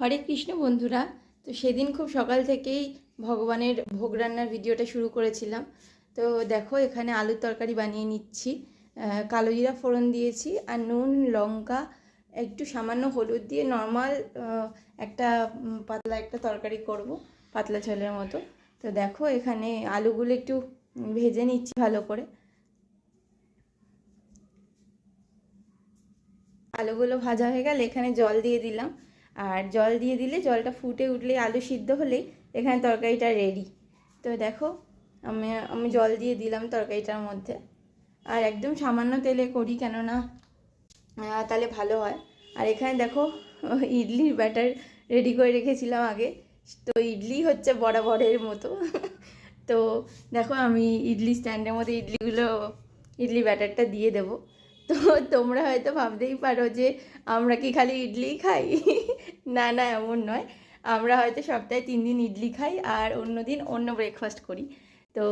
হরে কৃষ্ণ বন্ধুরা, তো সেদিন খুব সকাল থেকেই ভগবানের ভোগ রান্নার ভিডিওটা শুরু করেছিলাম। তো দেখো, এখানে আলুর তরকারি বানিয়ে নিচ্ছি। কালো জিরা ফোড়ন দিয়েছি আর নুন, লঙ্কা, একটু সামান্য হলুদ দিয়ে নর্মাল একটা পাতলা একটা তরকারি করব, পাতলা ঝোলের মতো। তো দেখো, এখানে আলুগুলো একটু ভেজে নিচ্ছি ভালো করে। আলুগুলো ভাজা হয়ে গেলে এখানে জল দিয়ে দিলাম। আর জল দিয়ে দিলে জলটা ফুটে উঠলে আলু সিদ্ধ হলেই এখানে তরকারিটা রেডি তো দেখো, আমি আমি জল দিয়ে দিলাম তরকারিটার মধ্যে। আর একদম সামান্য তেলে করি কেননা তাহলে ভালো হয়। আর এখানে দেখো, ইডলির ব্যাটার রেডি করে রেখেছিলাম আগে। তো ইডলি হচ্ছে বরাবরের মতো। তো দেখো, আমি ইডলি স্ট্যান্ডের মধ্যে ইডলিগুলো, ইডলি ব্যাটারটা দিয়ে দেবো। তো তোমরা হয়তো ভাবতেই পারো যে আমরা কি খালি ইডলি খাই? না না, এমন নয়। আমরা হয়তো সপ্তাহে তিন দিন ইডলি খাই আর অন্য দিন অন্য ব্রেকফাস্ট করি। তো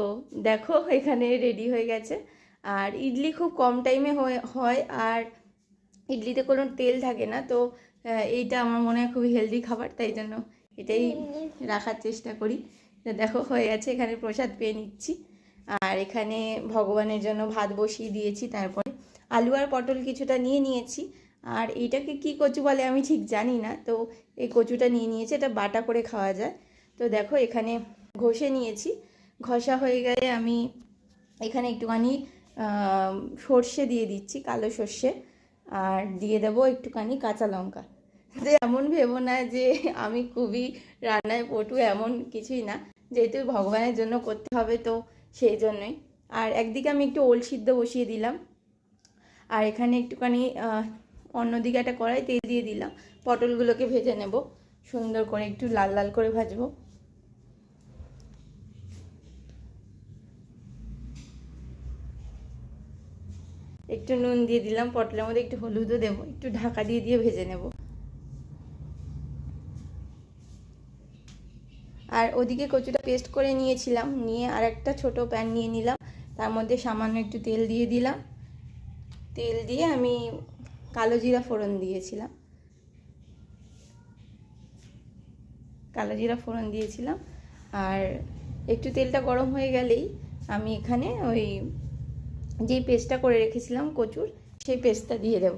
দেখো, এখানে রেডি হয়ে গেছে। আর ইডলি খুব কম টাইমে হয় আর ইডলিতে কোনো তেল থাকে না। তো এইটা আমার মনে হয় খুবই হেলদি খাবার, তাই জন্য এটাই রাখার চেষ্টা করি। দেখো, হয়ে গেছে, এখানে প্রসাদ পেয়ে নিচ্ছি। আর এখানে ভগবানের জন্য ভাত বসিয়ে দিয়েছি, তারপরে আলু আর পটল কিছুটা নিয়ে নিয়েছি। আর এইটাকে কি কচু বলে আমি ঠিক জানি না। তো এই কচুটা নিয়ে নিয়েছি, এটা বাটা করে খাওয়া যায়। তো দেখো, এখানে ঘষে নিয়েছি। ঘষা হয়ে গেলে আমি এখানে একটুখানি সর্ষে দিয়ে দিচ্ছি, কালো সর্ষে। আর দিয়ে দেবো একটুখানি কাঁচা লঙ্কা। যে এমন ভেবো না যে আমি খুবই রান্নায় পটু, এমন কিছুই না। যেহেতু ভগবানের জন্য করতে হবে তো সেই জন্যই। আর একদিকে আমি একটু ওল সিদ্ধ বসিয়ে দিলাম। আর এখানে একটুখানি অন্যদিকে একটা কড়াই, তেল দিয়ে দিলাম। পটলগুলোকে ভেজে নেব। সুন্দর করে একটু লাল লাল করে ভাজবো। একটু নুন দিয়ে দিলাম, পটলের মধ্যে একটু হলুদও দেবো। একটু ঢাকা দিয়ে দিয়ে ভেজে নেব। আর ওদিকে কচুটা পেস্ট করে নিয়েছিলাম। নিয়ে আর একটা ছোট প্যান নিয়ে নিলাম। তার মধ্যে সামান্য একটু তেল দিয়ে দিলাম। তেল দিয়ে আমি কালো জিরা ফোড়ন দিয়েছিলাম। কালো জিরা ফোড়ন দিয়েছিলাম। আর একটু তেলটা গরম হয়ে গেলেই আমি এখানে ওই যে পেস্টটা করে রেখেছিলাম কচুর, সেই পেস্টটা দিয়ে দেব।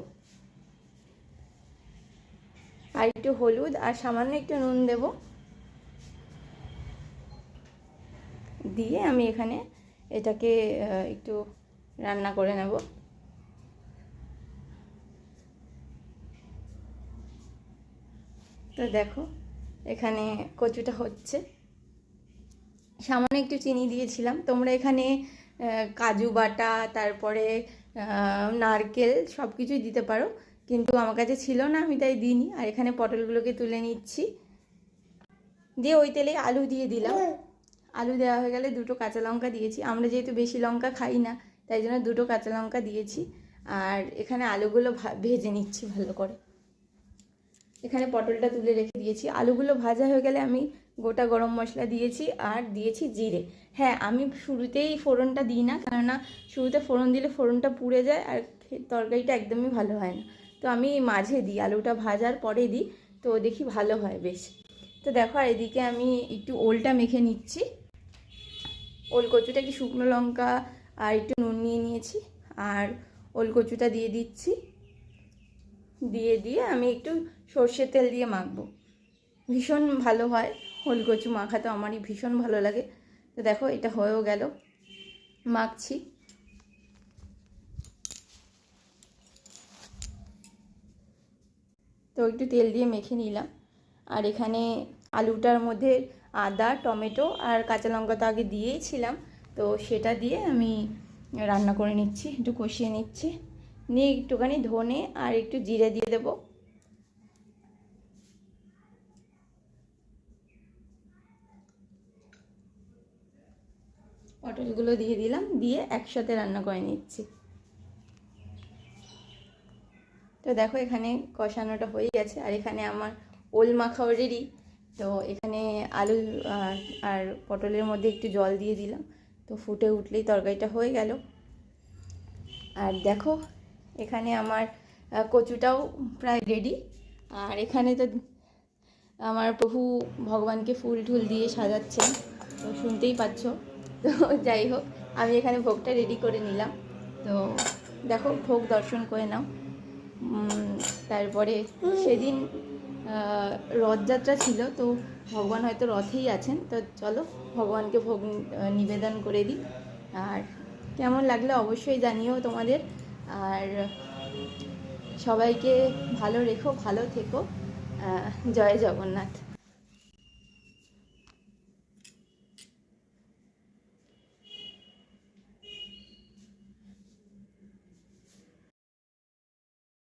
আর একটু হলুদ আর সামান্য একটু নুন দেব। দিয়ে আমি এখানে এটাকে একটু রান্না করে নেব। দেখো, এখানে কচুটা হচ্ছে। সামান্য একটু চিনি দিয়েছিলাম। তোমরা এখানে কাজু বাটা, তারপরে নারকেল সব কিছুই দিতে পারো। কিন্তু আমার কাছে ছিল না, আমি তাই দিইনি। আর এখানে পটলগুলোকে তুলে নিচ্ছি। দিয়ে ওই তেলে আলু দিয়ে দিলাম। আলু দেওয়া হয়ে গেলে দুটো কাঁচা লঙ্কা দিয়েছি। আমরা যেহেতু বেশি লঙ্কা খাই না, তাই জন্য দুটো কাঁচা লঙ্কা দিয়েছি। আর এখানে আলুগুলো ভেজে নিচ্ছি ভালো করে। এখানে পটলটা তুলে রেখে দিয়েছি। আলুগুলো ভাজা হয়ে গেলে আমি গোটা গরম মশলা দিয়েছি আর দিয়েছি জিরে। হ্যাঁ আমি শুরুতেই ফোড়নটা দিই না, কেননা শুরুতে ফোড়ন দিলে ফোড়নটা পুড়ে যায় আর তরকারিটা একদমই ভালো হয় না। তো আমি মাঝে দিই, আলুটা ভাজার পরে দিই, তো দেখি ভালো হয় বেশ। তো দেখো, আর এদিকে আমি একটু ওলটা মেখে নিচ্ছি। ওল কচুটা একটু শুকনো লঙ্কা আর একটু নুন নিয়ে নিয়েছি, আর ওল কচুটা দিয়ে দিচ্ছি। দিয়ে দিয়ে আমি একটু সর্ষের তেল দিয়ে মাখবো। ভীষণ ভালো হয়। ওল কচু মাখাতে আমারই ভীষণ ভালো লাগে। তো দেখো, এটা হয়েও গেল। মাখছি। তো একটু তেল দিয়ে মেখে নিলাম। আর এখানে আলুটার মধ্যে আদা, টমেটো আর কাঁচা লঙ্কা তো আগে দিয়েছিলাম তো সেটা দিয়ে আমি রান্না করে নিচ্ছি, একটু কষিয়ে নিচ্ছি। নিয়ে একটুখানি ধনে আর একটু জিরে দিয়ে দেবো। পটলগুলো দিয়ে দিলাম, দিয়ে একসাথে রান্না করে নিচ্ছি। তো দেখো এখানে কষানোটা হয়ে গেছে, আর এখানে আমার ওল মাখাও রেডি তো এখানে আলু আর পটলের মধ্যে একটু জল দিয়ে দিলাম। তো ফুটে উঠলেই তরকারিটা হয়ে গেল। আর দেখো এখানে আমার কচুটাও প্রায় রেডি আর এখানে তো আমার প্রভু ভগবানকে ফুল টুল দিয়ে সাজাচ্ছেন। তো শুনতেই পাচ্ছ। তো যাই হোক, আমি এখানে ভোগটা রেডি করে নিলাম। তো দেখো, ভোগ দর্শন করে নাও। তারপরে সেদিন রথযাত্রা ছিল, তো ভগবান হয়তো রথেই আছেন। তো চলো, ভগবানকে ভোগ নিবেদন করে দিই। আর কেমন লাগলে অবশ্যই জানিও তোমাদের। আর সবাইকে ভালো রেখো ভালো থেকো। জয় জগন্নাথ।